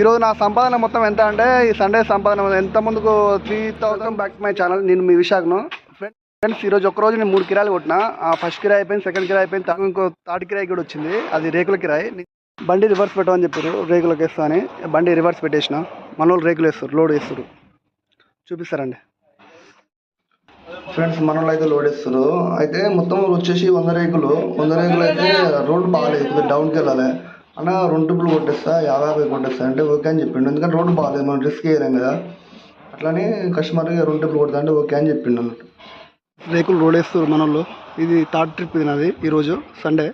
ఈరోజు నా సంపాదన మొత్తం ఎంత అంటే ఈ సండే సంపాదన ఎంత ముందుకు three thousand back my channel నేను మీ విశాఖను. ఫ్రెండ్స్ ఈరోజు ఒక్క రోజు నేను మూడు కిరాయిలు కొట్టిన. ఆ ఫస్ట్ కిరాయి అయిపోయింది సెకండ్ కిరాయి అయిపోయింది ఇంకో థర్డ్ కిరాయి కూడా వచ్చింది. అది రేకుల కిరాయి. బండి రివర్స్ పెట్టమని చెప్పారు రేకులకు వేస్తా అని. బండి రివర్స్ పెట్టేసిన. మన వాళ్ళు రేకులు వేస్తారు లోడ్ వేస్తారు. చూపిస్తారండి. ఫ్రెండ్స్ మనోళ్ళు అయితే లోడ్ వేస్తారు. అయితే మొత్తం వచ్చేసి వంద రేకులు. వంద రేకులు అయితే రోడ్డు బాగాలేదు డౌన్కి వెళ్ళాలి. అన్న రెండు ట్రిప్పులు కొట్టేస్తా యాభై యాభై కొట్టేస్తా అంటే ఓకే అని చెప్పిండు. ఎందుకంటే రోడ్డు బాగాలేదు మనం రిస్క్ వేయలేం కదా. అట్లానే కస్టమర్ రెండు ట్రిప్పులు కొడతా అంటే ఓకే అని చెప్పిండు అన్నట్టు. రేకులు రోడ్ వేస్తారు మన వాళ్ళు ఇది థర్డ్ ట్రిప్ ఇది నాది ఈరోజు సండే.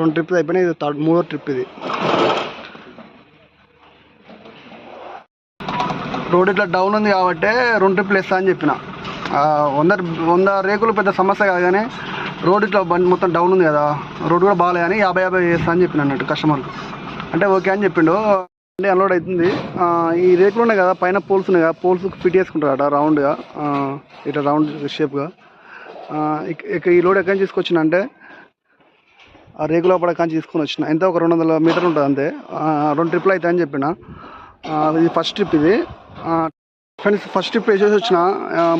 రెండు ట్రిప్స్ అయిపోయినాయి ఇది థర్డ్ మూడో ట్రిప్ ఇది. రోడ్ ఇట్లా డౌన్ ఉంది కాబట్టి రెండు ట్రిప్లు వేస్తా అని చెప్పిన. వంద వంద రేకులు పెద్ద సమస్య కాదు కానీ రోడ్ ఇట్లా బండి మొత్తం డౌన్ ఉంది కదా రోడ్ కూడా బాగాలేదని అని యాభై యాభై వేస్తా అని చెప్పిన అన్నట్టు కస్టమర్కి అంటే ఓకే అని చెప్పిండు. అంటే అన్లోడ్ అవుతుంది. ఈ రేకులు ఉన్నాయి కదా పైన పోల్స్ ఉన్నాయి కదా పోల్స్ ఫిట్ చేసుకుంటారట రౌండ్గా ఇట్లా రౌండ్ షేప్గా ఇక ఈ లోడ్ ఎక్కడి నుంచి తీసుకొచ్చిన అంటే ఆ రేకులో పడ తీసుకొని వచ్చిన. ఎంత? ఒక రెండు వందల మీటర్ ఉంటుంది అంతే. రెండు ట్రిప్లు అవుతాయని చెప్పిన. ఇది ఫస్ట్ ట్రిప్ ఇది. ఫ్రెండ్స్ ఫస్ట్ వేసేసి వచ్చిన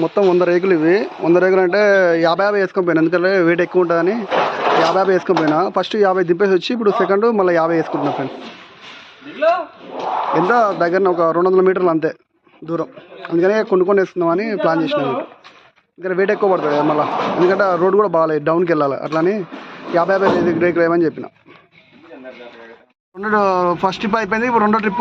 మొత్తం వంద రేకులు ఇవి. వంద రేకులు అంటే యాభై యాభై వేసుకొని పోయినా ఎందుకంటే వెయిట్ ఎక్కువ ఉంటుందని యాభై యాభై వేసుకొని పోయినా. ఫస్ట్ యాభై దింపేసి వచ్చి ఇప్పుడు సెకండ్ మళ్ళీ యాభై వేసుకుంటున్నా ఫ్రెండ్స్. ఎంత? దగ్గర ఒక రెండు వందల మీటర్లు అంతే దూరం. అందుకనే కొన్ని వేసుకుందామని ప్లాన్ చేసిన ఇక్కడ వెయిట్ ఎక్కువ పడుతుంది కదా మళ్ళీ. ఎందుకంటే రోడ్ కూడా బాగాలేదు డౌన్కి వెళ్ళాలి. అట్లానే యాభై యాభై రేకు రేకులు వేయమని చెప్పిన. రెండు ఫస్ట్ ట్రిప్ అయిపోయింది. ఇప్పుడు రెండో ట్రిప్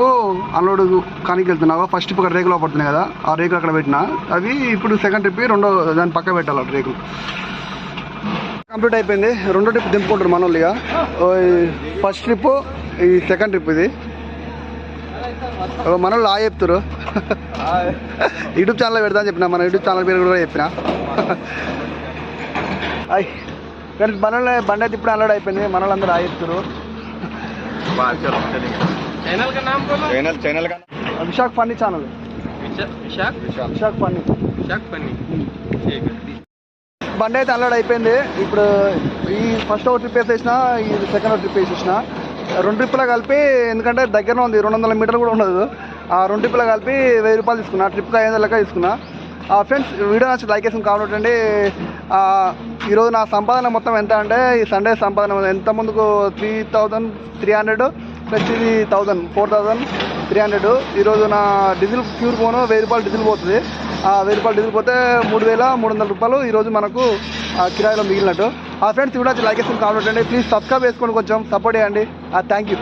అన్లోడ్ కానికి వెళ్తున్నావు ఫస్ట్ ట్రిప్ అక్కడ రేకులు పడుతున్నాయి కదా. ఆ రేకులు అక్కడ పెట్టిన. అవి ఇప్పుడు సెకండ్ ట్రిప్ రెండో దాని పక్క పెట్టాలి రేకులు. కంప్లీట్ అయిపోయింది. రెండో ట్రిప్ దింపుకుంటారు మన వాళ్ళు ఫస్ట్ ట్రిప్ ఈ సెకండ్ ట్రిప్ ఇది. ఓ మన వాళ్ళు ఆ చెప్తారు యూట్యూబ్ ఛానల్ పెడతా అని చెప్పిన. మన యూట్యూబ్ ఛానల్ పేరు కూడా చెప్పిన. అయ్ ఫ్రెండ్స్ మన బండి అయితే ఇప్పుడు అన్లోడ్ అయిపోయింది. మన వాళ్ళందరూ ఆ చెప్తారు चैनल का नाम बोलो चैनल चैनल का Visakha funny channel Visakha Visakha funny Visakha funny ठीक है బండి అయితే అన్లోడ్ అయిపోయింది ఇప్పుడు ఈ ఫస్ట్ ఒక ట్రిప్ వేసేసిన ఈ సెకండ్ ట్రిప్ వేసేసిన రెండు ట్రిప్లో కలిపి ఎందుకంటే దగ్గరలో ఉంది రెండు వందల మీటర్లు కూడా ఉండదు ఆ రెండు ట్రిప్లో కలిపి వెయ్యి రూపాయలు తీసుకున్నా ట్రిప్కి ఐదు వందల లెక్క తీసుకున్నా ఫ్రెండ్స్ వీడియో నచ్చి లైక్ వేసుకుని కావాలంటే ఈరోజు నా సంపాదన మొత్తం ఎంత అంటే ఈ సండే సంపాదన ఎంత ముందుకు? Three thousand three hundred plus ఇది thousand four thousand three hundred ఈరోజు నా డీజిల్ ప్యూర్ పోను వెయ్యి రూపాయలు డీజిల్ పోతుంది. ఆ వెయ్యి రూపాయలు డీజిల్ పోతే మూడు వేల మూడు వందల రూపాయలు ఈరోజు మనకు కిరాయిలో మిగిలినట్టు. ఆ ఫ్రెండ్స్ కూడా లైక్ వేసుకుని కావాలంటే ప్లీజ్ సబ్స్క్రైబ్ చేసుకోండి కొంచెం సపోర్ట్ చేయండి. Thank you